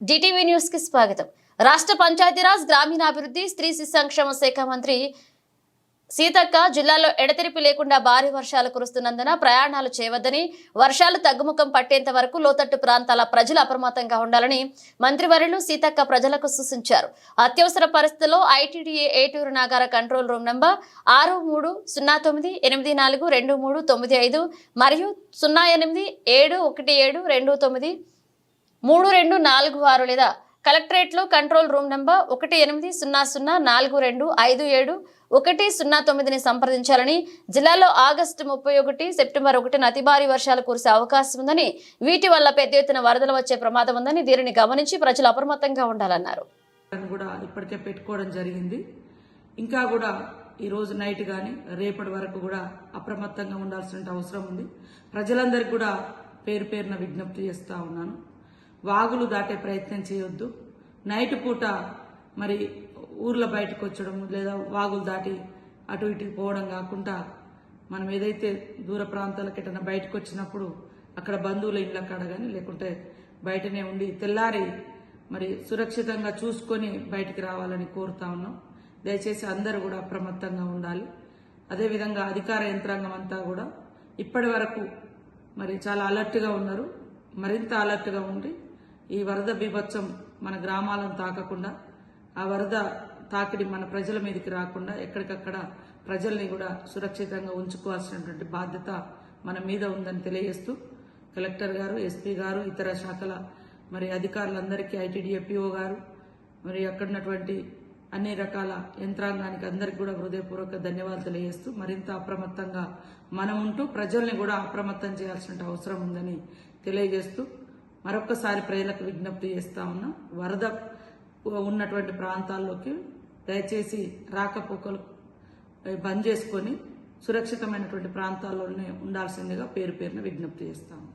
DTV న్యూస్కి స్వాగతం. రాష్ట్ర పంచాయతీరాజ్ గ్రామీణాభివృద్ధి స్త్రీ శిశు సంక్షేమ శాఖ మంత్రి సీతక్క జిల్లాలో ఎడతెరిపి లేకుండా భారీ వర్షాలు కురుస్తున్నందున ప్రయాణాలు చేయవద్దని వర్షాలు తగ్గుముఖం పట్టేంత వరకు లోతట్టు ప్రాంతాల ప్రజలు అప్రమత్తంగా ఉండాలని మంత్రివర్యులు సీతక్క ప్రజలకు సూచించారు. అత్యవసర పరిస్థితుల్లో ITDA Eturunagaram control room number ఆరు మూడు సున్నా తొమ్మిది ఎనిమిది నాలుగు రెండు మూడు తొమ్మిది ఐదు మరియు సున్నా ఎనిమిది ఏడు ఒకటి ఏడు రెండు తొమ్మిది మూడు రెండు నాలుగు ఆరు లేదా కలెక్టరేట్లో కంట్రోల్ రూమ్ నెంబర్ ఒకటి ఎనిమిది సున్నా సున్నా నాలుగు రెండు ఐదు ఏడు ఒకటి సున్నా తొమ్మిదిని సంప్రదించాలని జిల్లాలో ఆగస్టు ముప్పై ఒకటి సెప్టెంబర్ ఒకటిన అతి భారీ వర్షాలు కురిసే అవకాశం ఉందని వీటి వల్ల పెద్ద ఎత్తున వరదలు వచ్చే ప్రమాదం ఉందని దీనిని గమనించి ప్రజలు అప్రమత్తంగా ఉండాలన్నారు. కూడా ఇప్పటికే పెట్టుకోవడం జరిగింది. ఇంకా కూడా ఈ రోజు నైట్ కానీ రేపటి వరకు కూడా అప్రమత్తంగా ఉండాల్సిన అవసరం ఉంది. ప్రజలందరికీ కూడా పేరు పేరున విజ్ఞప్తి చేస్తా ఉన్నాను. వాగులు దాటే ప్రయత్నం చేయొద్దు. నైట్ పూట మరి ఊర్ల బయటకు వచ్చడం లేదా వాగులు దాటి అటు ఇటుకు పోవడం కాకుండా మనం ఏదైతే దూర ప్రాంతాలకు ఎటన్నా బయటకు వచ్చినప్పుడు అక్కడ బంధువుల ఇళ్ళ కాడ కానీ లేకుంటే బయటనే ఉండి తెల్లారి మరి సురక్షితంగా చూసుకొని బయటికి రావాలని కోరుతా ఉన్నాం. దయచేసి అందరూ కూడా అప్రమత్తంగా ఉండాలి. అదేవిధంగా అధికార యంత్రాంగం అంతా కూడా ఇప్పటి వరకు మరి చాలా అలర్ట్గా ఉన్నారు. మరింత అలర్ట్గా ఉండి ఈ వరద బీభత్సం మన గ్రామాలను తాకకుండా ఆ వరద తాకిడి మన ప్రజల మీదకి రాకుండా ఎక్కడికక్కడ ప్రజల్ని కూడా సురక్షితంగా ఉంచుకోవాల్సినటువంటి బాధ్యత మన మీద ఉందని తెలియజేస్తూ కలెక్టర్ గారు ఎస్పీ గారు ఇతర శాఖల మరి అధికారులందరికీ ఐటీడీఏపీఓ గారు మరి అక్కడున్నటువంటి అన్ని రకాల యంత్రాంగానికి అందరికి కూడా హృదయపూర్వక ధన్యవాదాలు తెలియజేస్తూ మరింత అప్రమత్తంగా మనం ఉంటూ ప్రజల్ని కూడా అప్రమత్తం చేయాల్సిన అవసరం ఉందని తెలియజేస్తూ మరొక్కసారి ప్రజలకు విజ్ఞప్తి చేస్తా ఉన్నా వరద ఉన్నటువంటి ప్రాంతాల్లోకి దయచేసి రాకపోకలు బంద్ చేసుకొని సురక్షితమైనటువంటి ప్రాంతాల్లోనే ఉండాల్సిందిగా పేరు పేరున విజ్ఞప్తి చేస్తాము